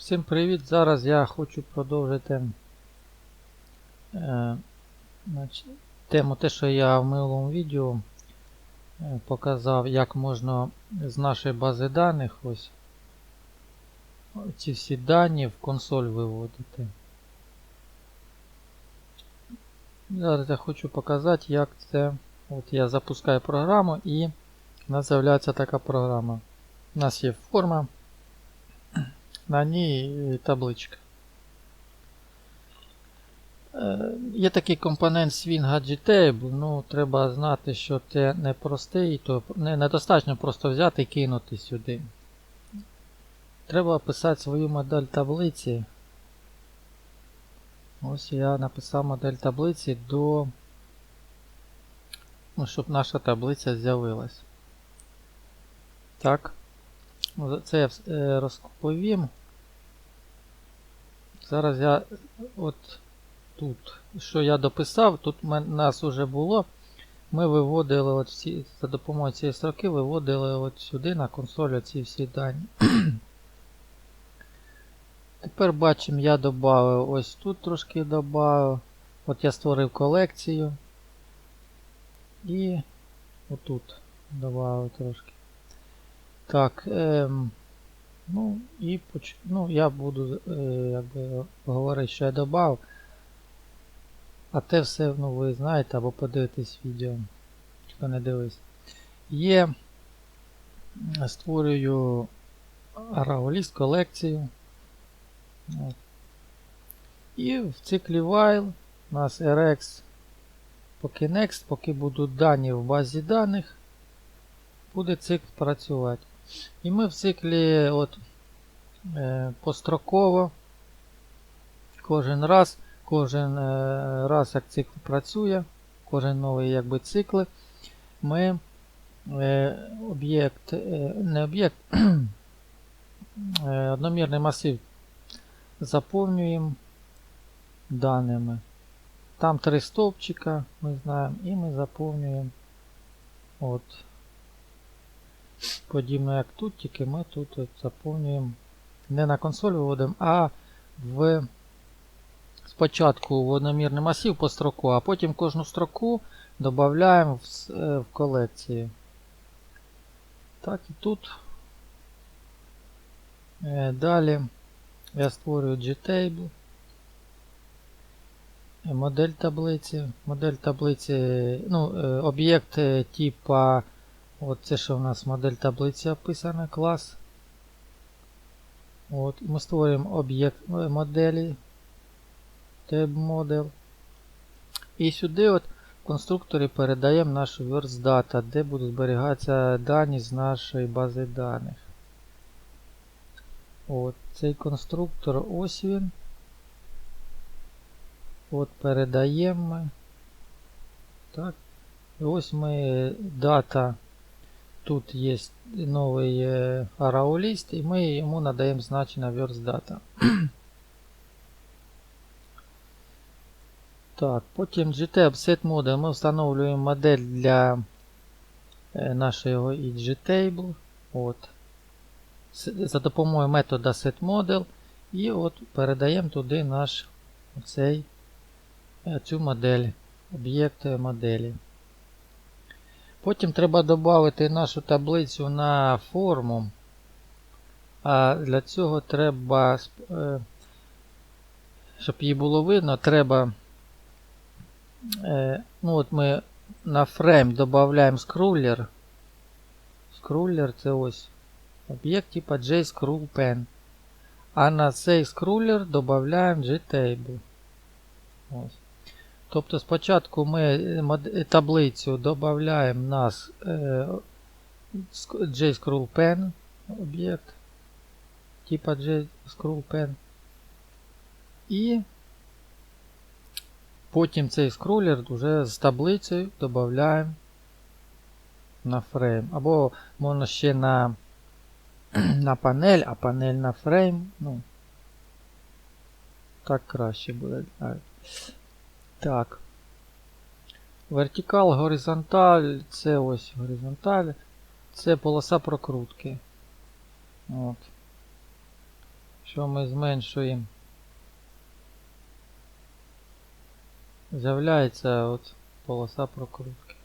Всім привіт! Зараз я хочу продовжити е, значить, тему те, що я в минулому відео е, показав, як можна з нашої бази даних ось ці всі дані в консоль виводити. Зараз я хочу показати, як це. От я запускаю програму і у нас з'являється така програма. У нас є форма. На ній табличка. Е, Є такий компонент Swing Agitable, ну треба знати, що це не простий, то не, недостатньо просто взяти і кинути сюди. Треба описати свою модель таблиці. Ось я написав модель таблиці до. Ну, щоб наша таблиця з'явилась. Так. Це я е, розповім. Зараз я от тут, що я дописав, тут у нас вже було. Ми виводили от всі, за допомогою цієї строки виводили от сюди на консоль ці всі дані. Тепер бачимо, я додав ось тут трошки додав. От я створив колекцію. І отут додав трошки. Так, ем, ну і ну, я буду е, якби, говорити, що я додав. А те все ну, ви знаєте або подивитесь відео. Хто не дивись. Є. Створюю Araolist колекцію. І в циклі while у нас RX поки next, поки будуть дані в базі даних, буде цикл працювати. І ми в циклі от, е, построково кожен раз, кожен е, раз як цикл працює, кожен новий якби цикл, ми е, об'єкт, е, не об'єкт, е, одномірний масив заповнюємо даними. Там три стовпчика, ми знаємо, і ми заповнюємо от подібно як тут, тільки ми тут заповнюємо не на консоль виводимо, а в спочатку в одномірний масив по строку, а потім кожну строку додаємо в, в колекцію. Так і тут. Е, Далі я створюю Gtable. Модель таблиці. Модель таблиці, ну, об'єкт типа От це що в нас модель таблиці описана, клас. От, Ми створюємо об'єкт моделі. Tab model. І сюди от в конструкторі передаємо нашу верстдата, де будуть зберігатися дані з нашої бази даних. От, Цей конструктор ось він. От передаємо. Так. І ось ми дата. Тут є новий арауліст, і ми йому надаємо значення verse Так, потім GTAB set model ми встановлюємо модель для нашого GTable. От. За допомогою метода setModel і от передаємо туди наш оцей, цю модель, об'єкт моделі. Потім треба додати нашу таблицю на форму. А для цього треба, е, щоб її було видно, треба. Е, ну от Ми на фрейм додаємо скрулер. Скрулер це ось об'єкт типа JScrollPen. А на цей скрулер додаємо GTable. Ось. Тобто спочатку ми таблицю додаємо нас е, JScrollPen об'єкт типа JScrollPen. І потім цей скролер вже з таблицею додаємо на фрейм. Або можна ще на на панель, а панель на фрейм. Ну, так краще буде. Так. Вертикал, горизонталь, це ось горизонталь. Це полоса прокрутки. От. Якщо ми зменшуємо, з'являється от полоса прокрутки.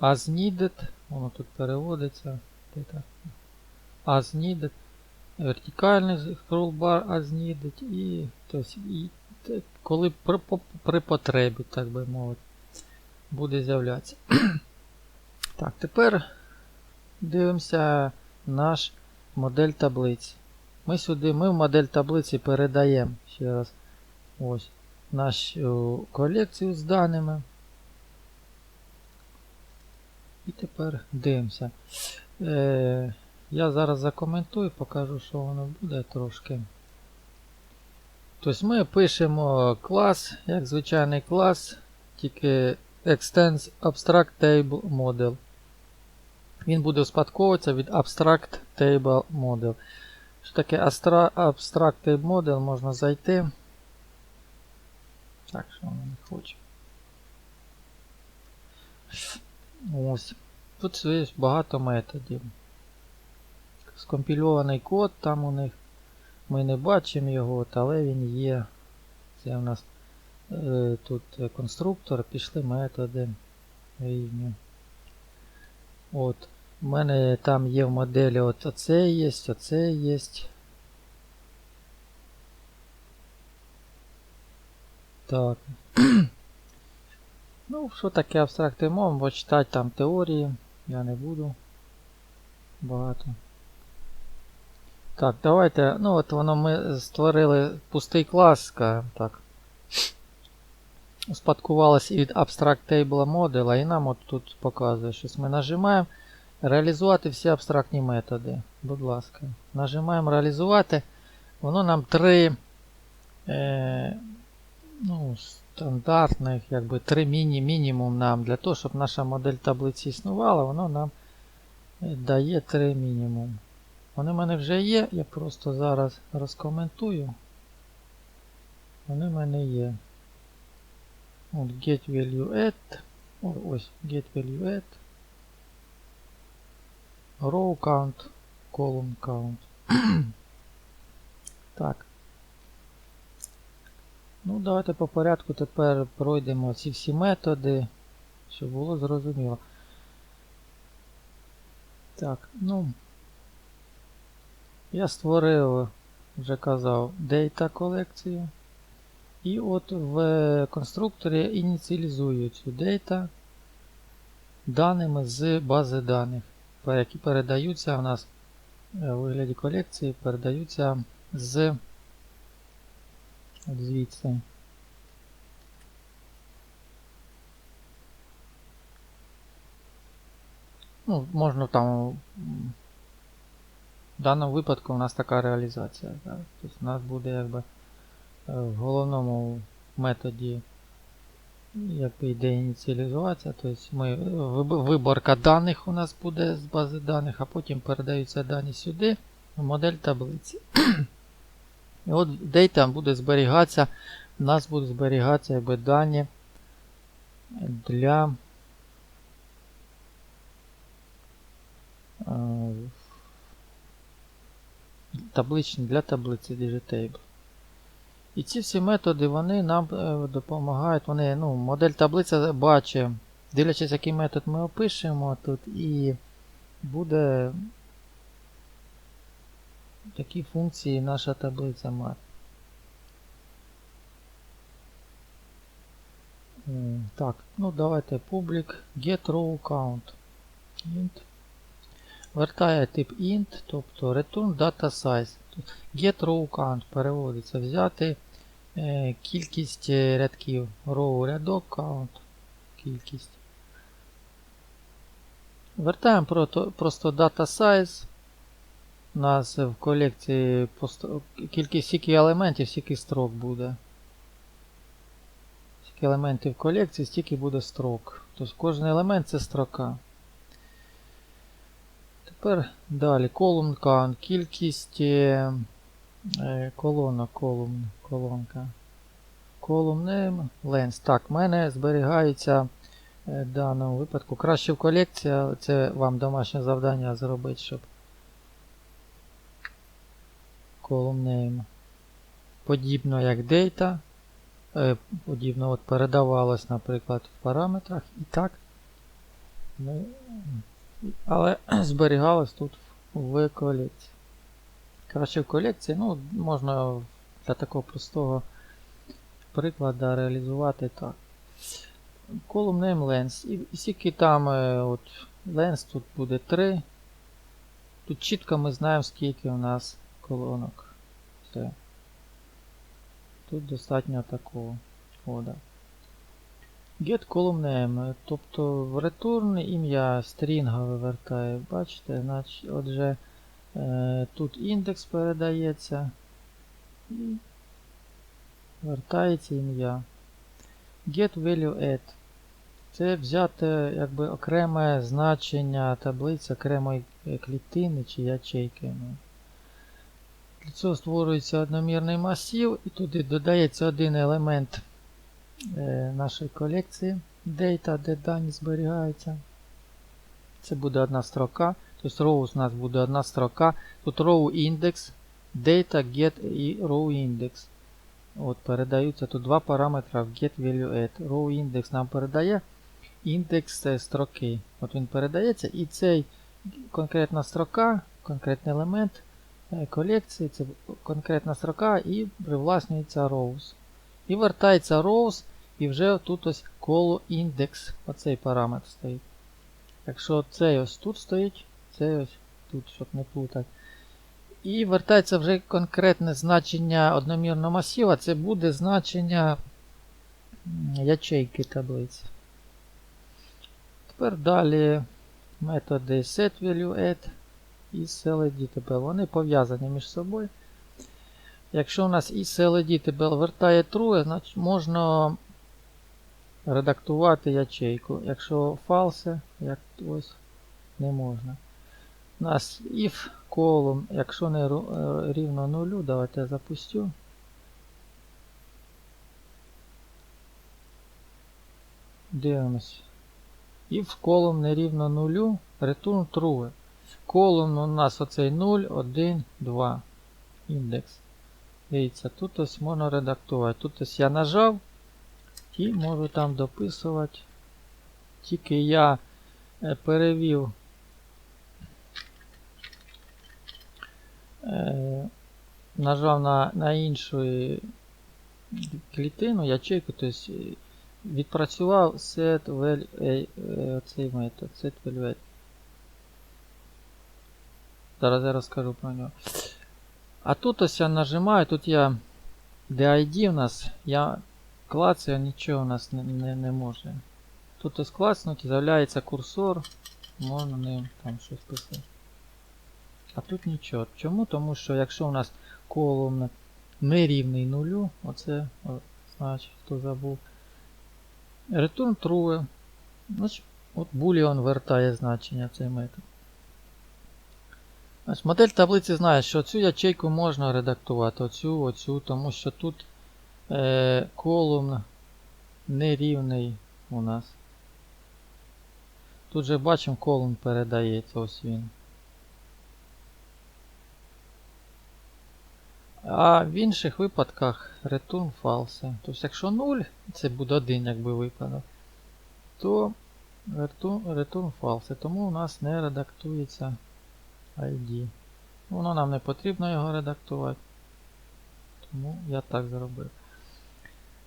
As needed, воно тут переводиться. As needed. Вертикальний scroll bar as needed і, тобто, і коли при, при потребі, так би мовити, буде з'являтися. так, тепер дивимося наш модель таблиці. Ми сюди, ми в модель таблиці передаємо ще раз ось нашу колекцію з даними. І тепер дивимося. Е, я зараз закоментую, покажу, що воно буде трошки. Тобто ми пишемо клас, як звичайний клас, тільки Extends Abstract Table Model. Він буде успадковуватися від Abstract Table Model. Що таке Abstract Table Model? Можна зайти. Так, що воно не хоче. Ось. Тут є багато методів. Скомпільований код там у них. Ми не бачимо його, але він є. Це у нас е, тут е, конструктор, пішли методи рівні. От. У мене там є в моделі от оце є, оце є. Так. ну, що таке абстрактний мов, бо читати там теорії я не буду. Багато. Так, давайте. Ну от воно ми створили пустий клас, так. Успадкувалося від Abstract Table модуля, і нам от тут показує, щось ми нажимаємо реалізувати всі абстрактні методи. Будь ласка. Нажимаємо реалізувати. Воно нам три е, ну, стандартних, якби три міні мінімум нам для того, щоб наша модель таблиці існувала, воно нам е, дає три мінімум. Вони в мене вже є, я просто зараз розкоментую. Вони в мене є. От get value at. О, ось get value at. Row count, column count. так. Ну, давайте по порядку тепер пройдемо ці всі методи, щоб було зрозуміло. Так, ну. Я створив, вже казав, data колекцію. І от в конструкторі ініціалізую цю data даними з бази даних, які передаються у нас е, у вигляді колекції, передаються з звідси. Ну, можна там в даному випадку у нас така реалізація. Так? Тобто у нас буде якби е, в головному методі якби йде ініціалізуватися. Тобто ми, виборка даних у нас буде з бази даних, а потім передаються дані сюди в модель таблиці. І от data буде зберігатися, у нас будуть зберігатися якби дані для е, табличні для таблиці Digitable. І ці всі методи вони нам е, допомагають. Вони, ну, модель таблиця бачить, дивлячись, який метод ми опишемо тут, і буде такі функції наша таблиця мати. Так, ну давайте public get row count. Int. Вертає тип int, тобто return data size. Get row count переводиться взяти е, кількість е, рядків. Row рядок count. Кількість. Вертаємо прото- просто data size. У нас в колекції просто кількість скільки елементів, стільки строк буде. Скільки елементів в колекції, стільки буде строк. Тобто кожен елемент це строка. Тепер далі count, кількість е, е, колонок, колумн, колонка. Column name, length. Так, в мене зберігається е, в даному випадку краще в колекції, але це вам домашнє завдання зробити, щоб column. Подібно як data. Подібно от передавалось, наприклад, в параметрах і так. Але зберігалось тут в колекції. Краще в колекції, ну, можна для такого простого прикладу реалізувати так. Column name length. І, і скільки там е, от, length тут буде 3. Тут чітко ми знаємо, скільки у нас колонок. Все. Тут достатньо такого кода. Get column name, тобто return ім'я стрінга вивертає. Бачите, значить, отже, е, тут індекс передається і вертається ім'я. Get value add. Це взяти якби окреме значення таблиці окремої клітини чи ячейки. Для цього створюється одномірний масив і туди додається один елемент нашої колекції Data, де дані зберігаються. Це буде одна строка. Тобто rows у нас буде одна строка. Тут row index, data, get і row index. От Передаються тут два параметри в get value add. Row index нам передає індекс строки. От він передається, і цей конкретна строка, конкретний елемент е, колекції, це конкретна строка і привласнюється rows. І вертається rows, і вже тут ось коло індекс. Оцей параметр стоїть. Якщо цей ось тут стоїть, цей ось тут, щоб не плутати. І вертається вже конкретне значення одномірного масива, це буде значення ячейки таблиці. Тепер далі методи setValueAdd і setEditable. Вони пов'язані між собою. Якщо у нас і setEditable вертає true, значить можна редактувати ячейку. Якщо false, як ось не можна. У нас if column, якщо не рівно нулю, давайте я запустю. Дивимось. If column не рівно нулю, return true. Column у нас оцей 0, 1, 2. Індекс. Дивіться, тут ось можна редактувати. Тут ось я нажав і можу там дописувати. Тільки я е, перевів е, нажав на на іншу клітину, ячейку, тобто відпрацював set е, е, цей метод, set value. Зараз я розкажу про нього. А тут ось я нажимаю, тут я DID у нас, я клацаю, нічого у нас не, не, не може. Тут ось клацнуть, з'являється курсор, можна ним там щось писати. А тут нічого. Чому? Тому що якщо у нас колон не рівний нулю, оце, о, значить, хто забув. Return true. Значить, от Boolean вертає значення цей метод. Значить, Модель таблиці знає, що цю ячейку можна редактувати, оцю, оцю, тому що тут е, колумн нерівний у нас. Тут же бачимо, колумн передається, ось він. А в інших випадках return false. Тобто, якщо 0, це буде 1, якби випадок, то return, return false. Тому у нас не редактується ID. Воно нам не потрібно його редактувати. Тому я так зробив.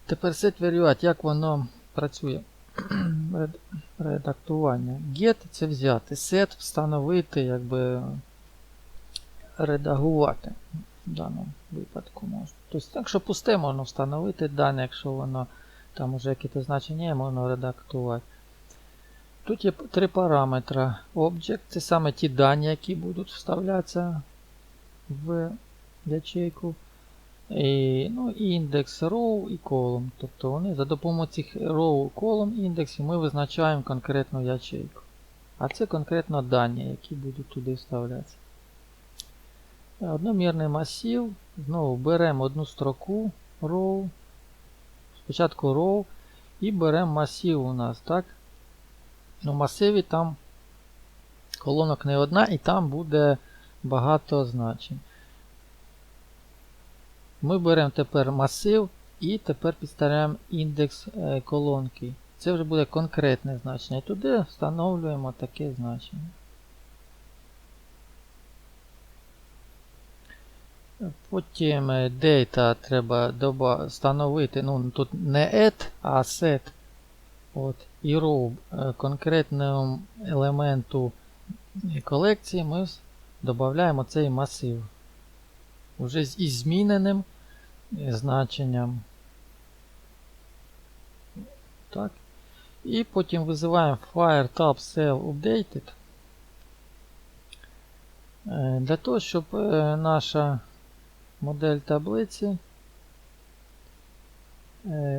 Тепер set variate, як воно працює. Редактування. Get це взяти. Set встановити, якби редагувати в даному випадку можна. Тобто, якщо пусте, можна встановити дане, якщо воно там уже якісь значення є, можна редактувати. Тут є три параметри. Object це саме ті дані, які будуть вставлятися в ячейку. І, ну, індекс row і column. Тобто вони за допомогою цих row column індексів ми визначаємо конкретну ячейку. А це конкретно дані, які будуть туди вставлятися. Одномірний масив. Знову беремо одну строку row. Спочатку row і беремо масив у нас. так? У масиві там колонок не одна, і там буде багато значень. Ми беремо тепер масив і тепер підставляємо індекс е, колонки. Це вже буде конкретне значення. І туди встановлюємо таке значення. Потім е, data треба встановити, ну тут не add, а set. От, і row е, конкретному елементу колекції ми додаємо цей масив. Уже з зміненим е, значенням. Так. І потім визиваємо fire tab cell updated. Е, Для того, щоб наша модель таблиці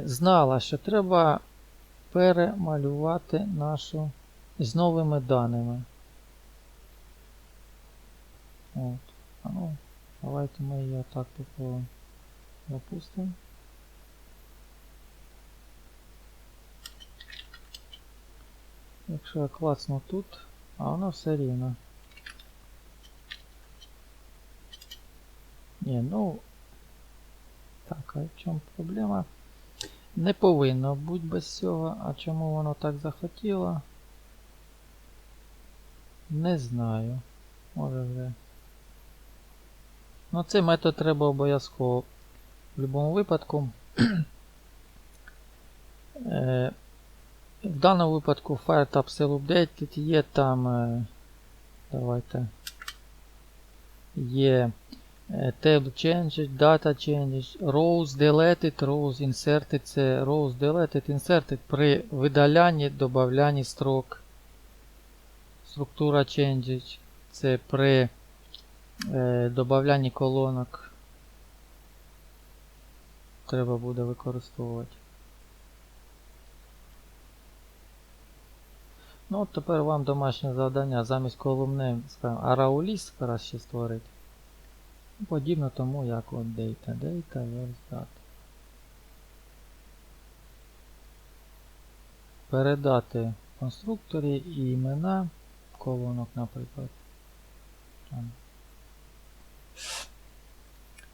знала, що треба перемалювати нашу з новими даними. От. А ну, давайте ми її отак попробуємо запустимо. Якщо я клацну тут, а воно все рівно. Ні, ну. Так, а в чому проблема? Не повинно бути без цього, а чому воно так захотіло? Не знаю. Може вже. Ну цей метод треба обов'язково. В будь-якому випадку. е, в даному випадку FireTab Cell Updated є там. Е, давайте. Є Table Changes, Data Changes, Rows Deleted, Rows Inserted. Це Rows Deleted, Inserted при видалянні, додаванні строк. Структура Changes. Це при е, додаванні колонок. Треба буде використовувати. Ну от тепер вам домашнє завдання замість колумни, скажімо, арауліс краще створити. Подібно тому, як от data. Data versus data. Передати конструкторі і імена колонок, наприклад.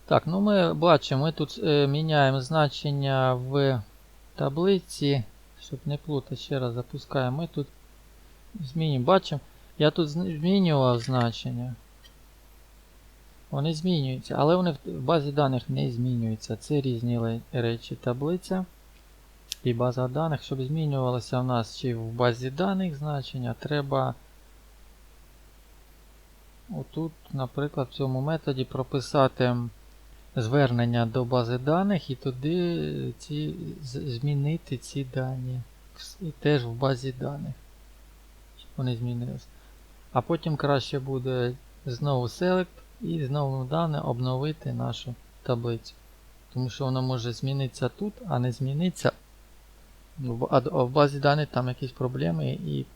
Так, ну ми бачимо, ми тут е, міняємо значення в таблиці, щоб не плутати, ще раз запускаємо. Ми тут змінюємо. Бачимо, я тут змінював значення. Вони змінюються, але вони в базі даних не змінюються. Це різні речі. Таблиця і база даних. Щоб змінювалося в нас чи в базі даних значення, треба отут, наприклад, в цьому методі прописати звернення до бази даних і туди ці, змінити ці дані. І теж в базі даних. Щоб вони змінилися. А потім краще буде знову select і знову дане обновити нашу таблицю. Тому що воно може змінитися тут, а не змінитися. в- А в базі даних там якісь проблеми і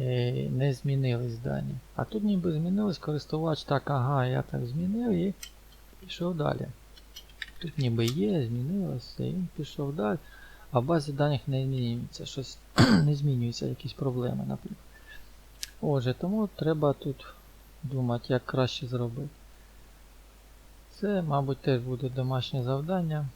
е, не змінились дані. А тут ніби змінилось користувач так, ага, я так змінив і пішов далі. Тут ніби є, змінилося, і він пішов далі. А в базі даних не змінюється щось, не змінюються якісь проблеми, наприклад. Отже, тому треба тут думати, як краще зробити. Це, мабуть, теж буде домашнє завдання.